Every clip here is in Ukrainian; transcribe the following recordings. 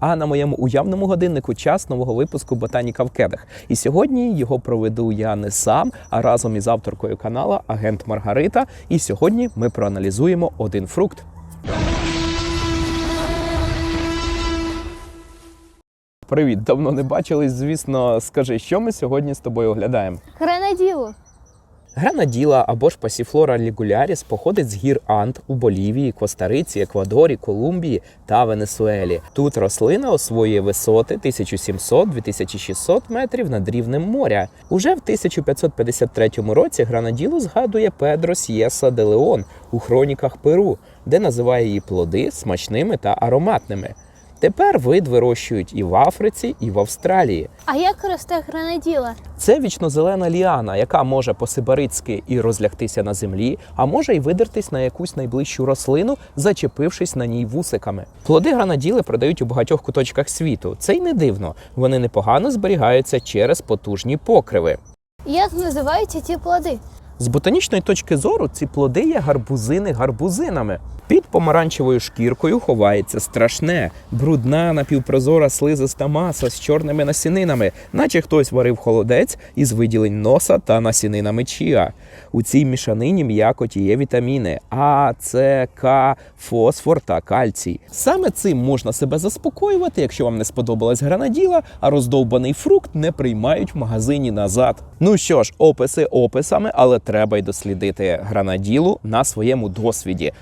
А на моєму уявному годиннику час нового випуску Ботаніка в кедах. І сьогодні його проведу я не сам, а разом із авторкою канала Агент Маргарита. І сьогодні ми проаналізуємо один фрукт. Привіт, давно не бачились. Звісно, скажи, що ми сьогодні з тобою оглядаємо? Гранаділу. Гранаділа або ж пасіфлора лігуляріс походить з гір Анд у Болівії, Коста-Риці, Еквадорі, Колумбії та Венесуелі. Тут рослина освоює висоти 1700-2600 метрів над рівнем моря. Уже в 1553 році гранаділу згадує Педро С'єса де Леон у хроніках Перу, де називає її плоди смачними та ароматними. Тепер вид вирощують і в Африці, і в Австралії. А як росте гранаділа? Це вічнозелена ліана, яка може по-сибарицьки і розлягтися на землі, а може й видертись на якусь найближчу рослину, зачепившись на ній вусиками. Плоди гранаділи продають у багатьох куточках світу. Це й не дивно. Вони непогано зберігаються через потужні покриви. Як називаються ці плоди? З ботанічної точки зору ці плоди є гарбузини гарбузинами. Під помаранчевою шкіркою ховається страшне, брудна напівпрозора слизиста маса з чорними насінинами, наче хтось варив холодець із виділень носа та насінинами чіа. У цій мішанині м'якоті є вітаміни А, С, К, фосфор та кальцій. Саме цим можна себе заспокоювати, якщо вам не сподобалась гранаділа, а роздовбаний фрукт не приймають в магазині назад. Ну що ж, описи описами, але треба й дослідити гранаділу на своєму досвіді.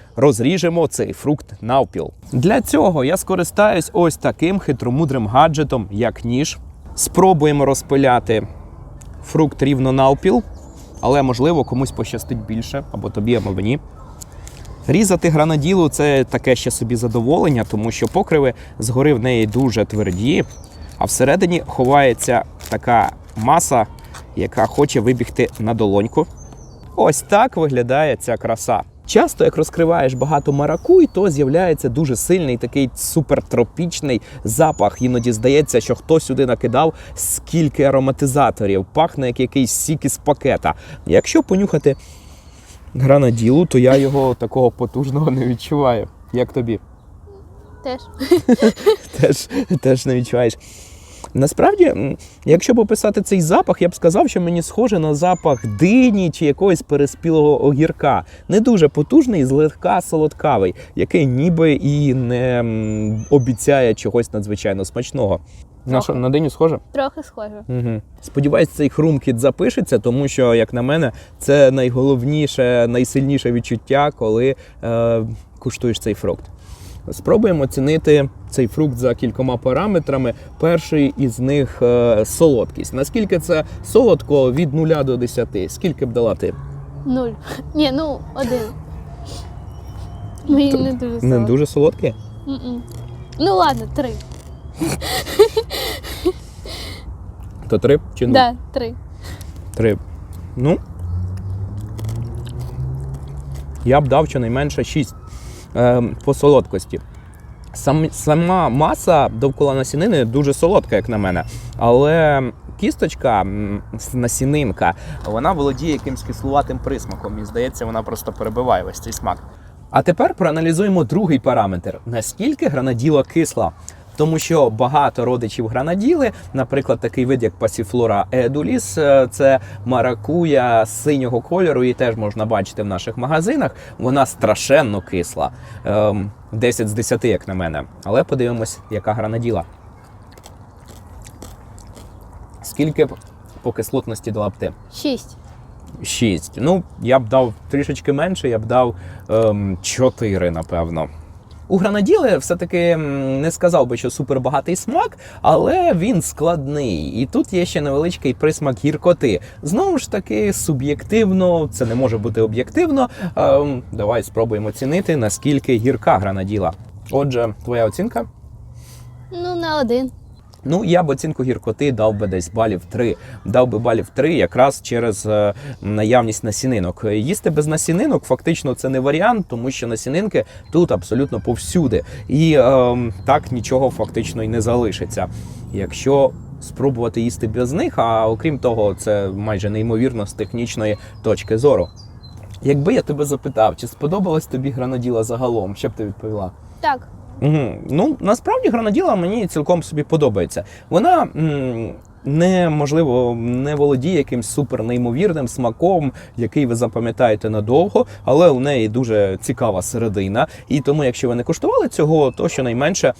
Розріжемо цей фрукт навпіл. Для цього я скористаюсь ось таким хитромудрим гаджетом, як ніж. Спробуємо розпиляти фрукт рівно навпіл, але можливо комусь пощастить більше, або тобі, або мені. Різати гранаділу це таке ще собі задоволення, тому що покриви згори в неї дуже тверді, а всередині ховається така маса, яка хоче вибігти на долоньку. Ось так виглядає ця краса. Часто, як розкриваєш багато маракуй, то з'являється дуже сильний такий супертропічний запах. Іноді здається, що хтось сюди накидав скільки ароматизаторів, пахне як якийсь сік із пакета. Якщо понюхати гранаділу, то я його такого потужного не відчуваю. Як тобі? Теж. теж, теж не відчуваєш. Насправді, якщо б описати цей запах, я б сказав, що мені схоже на запах дині чи якогось переспілого огірка. Не дуже потужний, злегка солодкавий, який ніби і не обіцяє чогось надзвичайно смачного. На що, на диню схоже? Трохи схоже. Угу. Сподіваюсь, цей хрумкіт запишеться, тому що, як на мене, це найголовніше, найсильніше відчуття, коли е, куштуєш цей фрукт. Спробуємо оцінити цей фрукт за кількома параметрами. Перший із них е, солодкість. Наскільки це солодко від 0 до 10? Скільки б дала ти? Нуль. Ні, ну один. Мені не дуже Не дуже солодке? М-м. Ну ладно, три. То три чи нуль? Да, три. Три. Ну. Я б дав щонайменше 6 е, по солодкості. Сам, сама маса довкола насінини дуже солодка, як на мене. Але кісточка, насінинка, вона володіє якимсь кислуватим присмаком. І здається, вона просто перебиває весь цей смак. А тепер проаналізуємо другий параметр: наскільки гранаділа кисла. Тому що багато родичів гранаділи, наприклад, такий вид, як пасіфлора едуліс, е, це маракуя синього кольору, її теж можна бачити в наших магазинах. Вона страшенно кисла. Ем, 10 з 10, як на мене. Але подивимось, яка гранаділа. Скільки б по кислотності дала б ти? Шість. 6. Ну, я б дав трішечки менше, я б дав ем, 4, напевно. У гранаділи все-таки не сказав би, що супербагатий смак, але він складний. І тут є ще невеличкий присмак гіркоти. Знову ж таки, суб'єктивно, це не може бути об'єктивно. Ем, давай спробуємо оцінити, наскільки гірка гранаділа. Отже, твоя оцінка? Ну, на один. Ну, я б оцінку гіркоти дав би десь балів 3. Дав би балів 3 якраз через е, наявність насінинок. Їсти без насінинок фактично це не варіант, тому що насінинки тут абсолютно повсюди. І е, так нічого фактично і не залишиться. Якщо спробувати їсти без них, а окрім того, це майже неймовірно з технічної точки зору. Якби я тебе запитав, чи сподобалась тобі гранаділа загалом, що б ти відповіла? Так. Ну, насправді гранаділа мені цілком собі подобається. Вона м, не можливо не володіє якимсь супер неймовірним смаком, який ви запам'ятаєте надовго, але у неї дуже цікава середина. І тому, якщо ви не куштували цього, то щонайменше.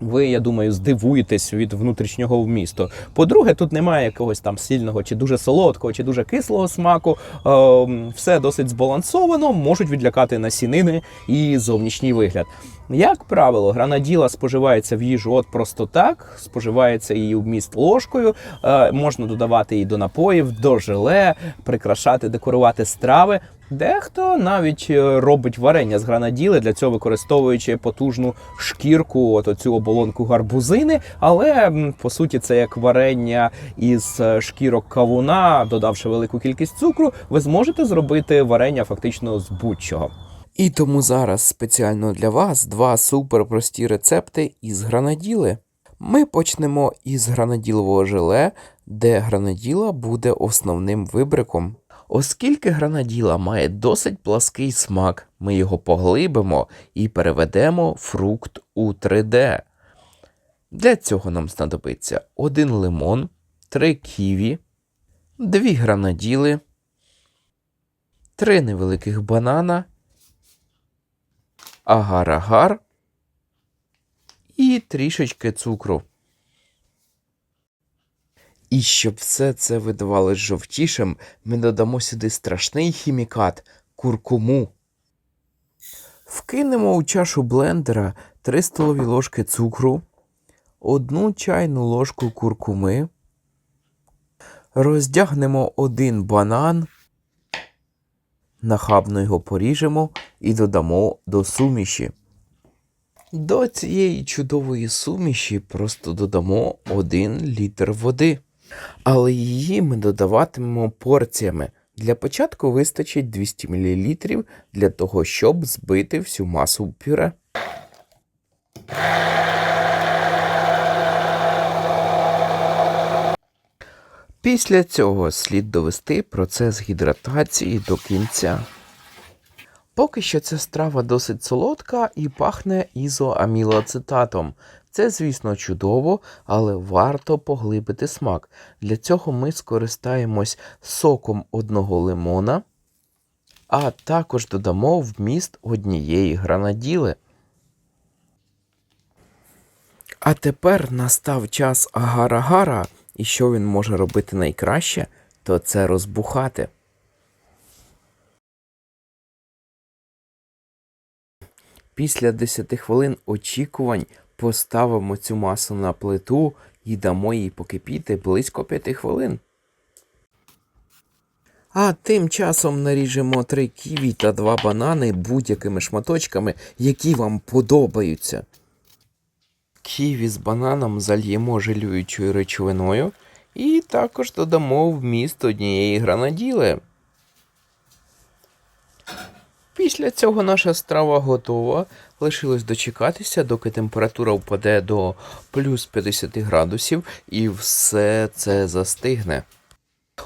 Ви, я думаю, здивуєтесь від внутрішнього вмісту. По-друге, тут немає якогось там сильного чи дуже солодкого, чи дуже кислого смаку. Ем, все досить збалансовано, можуть відлякати насінини і зовнішній вигляд. Як правило, гранаділа споживається в їжу от просто так, споживається її вміст ложкою, е, можна додавати її до напоїв, до желе, прикрашати, декорувати страви. Дехто навіть е, робить варення з гранаділи, для цього використовуючи потужну шкірку, от цю оболонку гарбузини. Але по суті це як варення із е, шкірок кавуна, додавши велику кількість цукру, ви зможете зробити варення фактично з будь-чого. І тому зараз спеціально для вас два суперпрості рецепти із гранаділи. Ми почнемо із гранаділового желе, де гранаділа буде основним вибриком. Оскільки гранаділа має досить плаский смак, ми його поглибимо і переведемо фрукт у 3D. Для цього нам знадобиться один лимон, три ківі, дві гранаділи, три невеликих банана агар-агар і трішечки цукру. І щоб все це видавалось жовтішим, ми додамо сюди страшний хімікат куркуму. Вкинемо у чашу блендера 3 столові ложки цукру, одну чайну ложку куркуми, роздягнемо один банан, нахабно його поріжемо і додамо до суміші. До цієї чудової суміші просто додамо 1 літр води. Але її ми додаватимемо порціями. Для початку вистачить 200 мл для того, щоб збити всю масу пюре. Після цього слід довести процес гідратації до кінця. Поки що ця страва досить солодка і пахне ізоамілоацетатом. Це, звісно, чудово, але варто поглибити смак. Для цього ми скористаємось соком одного лимона, а також додамо вміст однієї гранаділи. А тепер настав час агар-агара, і що він може робити найкраще, то це розбухати. Після 10 хвилин очікувань поставимо цю масу на плиту і дамо їй покипіти близько 5 хвилин. А тим часом наріжемо 3 ківі та 2 банани будь-якими шматочками, які вам подобаються. Ківі з бананом зальємо жалюючою речовиною і також додамо вміст однієї гранаділи. Після цього наша страва готова. Лишилось дочекатися, доки температура впаде до плюс 50 градусів і все це застигне.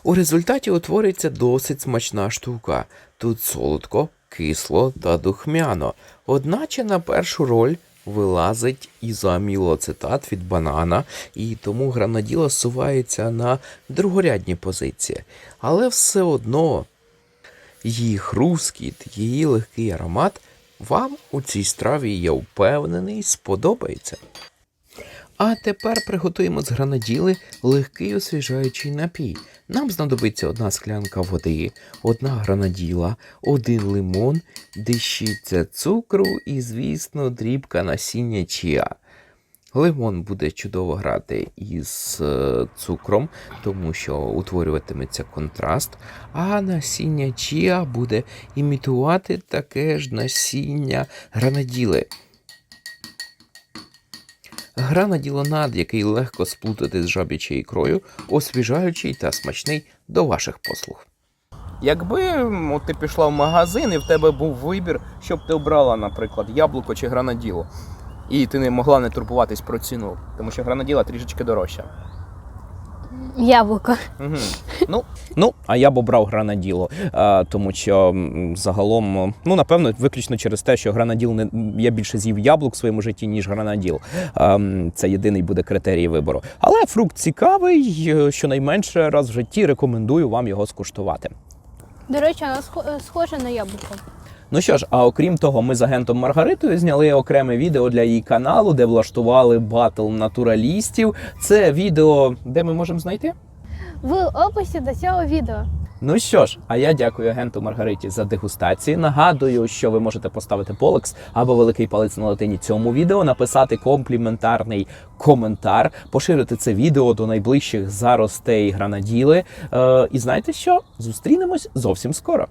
У результаті утвориться досить смачна штука. Тут солодко, кисло та духмяно. Одначе на першу роль вилазить ізоамілоацетат від банана, і тому гранаділа сувається на другорядні позиції. Але все одно її хрускіт, її легкий аромат вам у цій страві, я впевнений, сподобається. А тепер приготуємо з гранаділи легкий освіжаючий напій. Нам знадобиться одна склянка води, одна гранаділа, один лимон, дещиця цукру і, звісно, дрібка насіння чіа. Лимон буде чудово грати із е, цукром, тому що утворюватиметься контраст, а насіння чіа буде імітувати таке ж насіння гранаділи. Гранаділонад, який легко сплутати з жаб'ячою ікрою, освіжаючий та смачний до ваших послуг. Якби от ти пішла в магазин і в тебе був вибір, щоб ти обрала, наприклад, яблуко чи гранаділо, і ти не могла не турбуватись про ціну, тому що гранаділа трішечки дорожча. Яблуко. Угу. Ну, ну, а я б обрав гранаділо, е, тому що м, загалом, е, ну напевно, виключно через те, що гранаділ не я більше з'їв яблук в своєму житті, ніж гранаділ. Ем, Це єдиний буде критерій вибору. Але фрукт цікавий, е, щонайменше раз в житті рекомендую вам його скуштувати. До речі, воно схо- схоже на яблуко. Ну що ж, а окрім того, ми з агентом Маргаритою зняли окреме відео для її каналу, де влаштували батл натуралістів. Це відео, де ми можемо знайти? В описі до цього відео. Ну що ж, а я дякую агенту Маргариті за дегустації. Нагадую, що ви можете поставити полекс або великий палець на латині цьому відео, написати компліментарний коментар, поширити це відео до найближчих заростей гранаділи. Е, і знаєте що? Зустрінемось зовсім скоро.